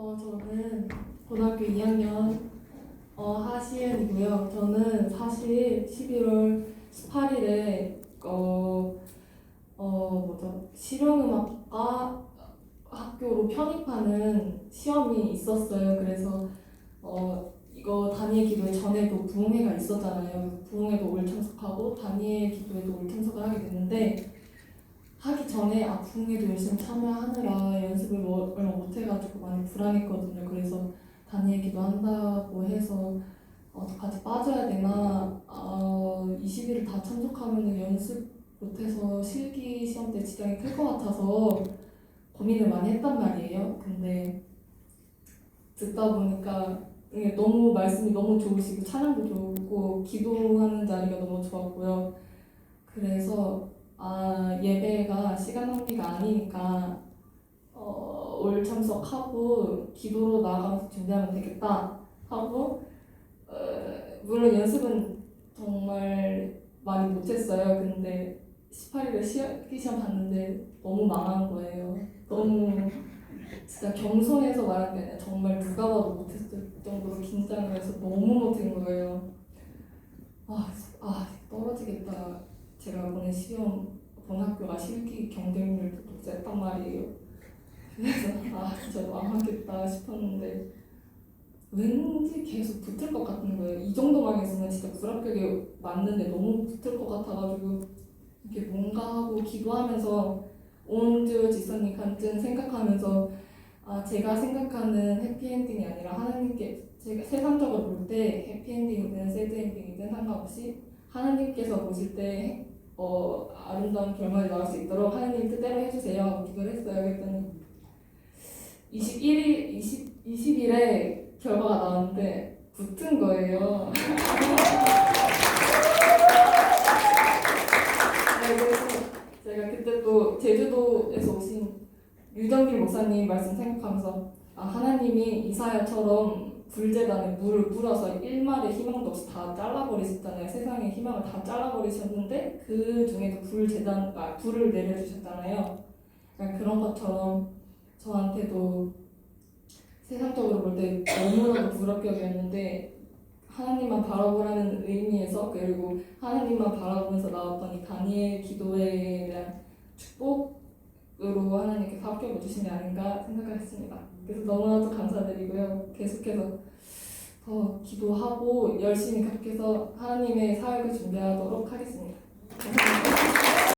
어, 저는 고등학교 2학년 어, 하시은이고요. 저는 사실 11월 18일에 어, 어, 뭐죠? 실용음악과 학교로 편입하는 시험이 있었어요. 그래서 어, 이거 다니엘 기도회 전에도 부흥회가 있었잖아요. 부흥회도 올 참석하고 다니엘 기도회도 올 참석을 하게 됐는데 하기 전에 아 부흥회도 열심히 참여하느라 연습을 뭐, 얼마 못 해가지고 많이 불안했거든요. 그래서 다니엘 기도 한다고 해서 어떡하지 빠져야 되나 어, 20일을 다 참석하면 연습 못해서 실기 시험 때 지장이 클 것 같아서 고민을 많이 했단 말이에요. 근데 듣다 보니까 너무 말씀이 너무 좋으시고 찬양도 좋고 기도하는 자리가 너무 좋았고요. 그래서 아 아니니까 어, 올 참석하고 기도로 나가면서 준비하면 되겠다 하고 어, 물론 연습은 정말 많이 못했어요. 근데 18일에 실기 시험 봤는데 너무 망한 거예요. 너무 진짜 겸손해서 말하는 게 아니라 정말 누가 봐도 못했을 정도로 긴장을 해서 너무 못한 거예요. 아, 아 떨어지겠다. 제가 보낸 시험 본 학교가 실기 경쟁률도 높았단 말이에요. 그래서 아 진짜 망하겠다 싶었는데 왠지 계속 붙을 것 같은 거예요. 이 정도만 했으면 진짜 불합격에 맞는데 너무 붙을 것 같아가지고 이게 뭔가 하고 기도하면서 온주 지선님 간증 생각하면서 아 제가 생각하는 해피엔딩이 아니라 하나님께 제가 세상적으로 볼 때 해피엔딩이든 새드엔딩이든 상관없이 하나님께서 보실 때 어, 아름다운 결말이 나올 수 있도록 하나님 뜻대로 해주세요 하고 기도를 했어요. 그랬더니 21일, 20, 20일에 결과가 나왔는데 붙은 거예요. 네, 그래서 제가 그때 또 제주도에서 오신 유정길 목사님 말씀 생각하면서 아 하나님이 이사야처럼 불재단에 물을 뿌려서 일말의 희망도 없이 다 잘라버리셨잖아요. 세상의 희망을 다 잘라버리셨는데 그 중에도 불재단 아 불을 내려주셨잖아요. 그러니까 그런 것처럼 저한테도 세상적으로 볼 때 너무나도 불합격이었는데 하나님만 바라보라는 의미에서 그리고 하나님만 바라보면서 나왔던 이 다니엘 기도에 대한 축복 으로 하나님께서 합격을 주신 게 아닌가 생각했습니다. 그래서 너무나도 감사드리고요. 계속해서 더 기도하고 열심히 계속해서 하나님의 사역을 준비하도록 하겠습니다. 감사합니다.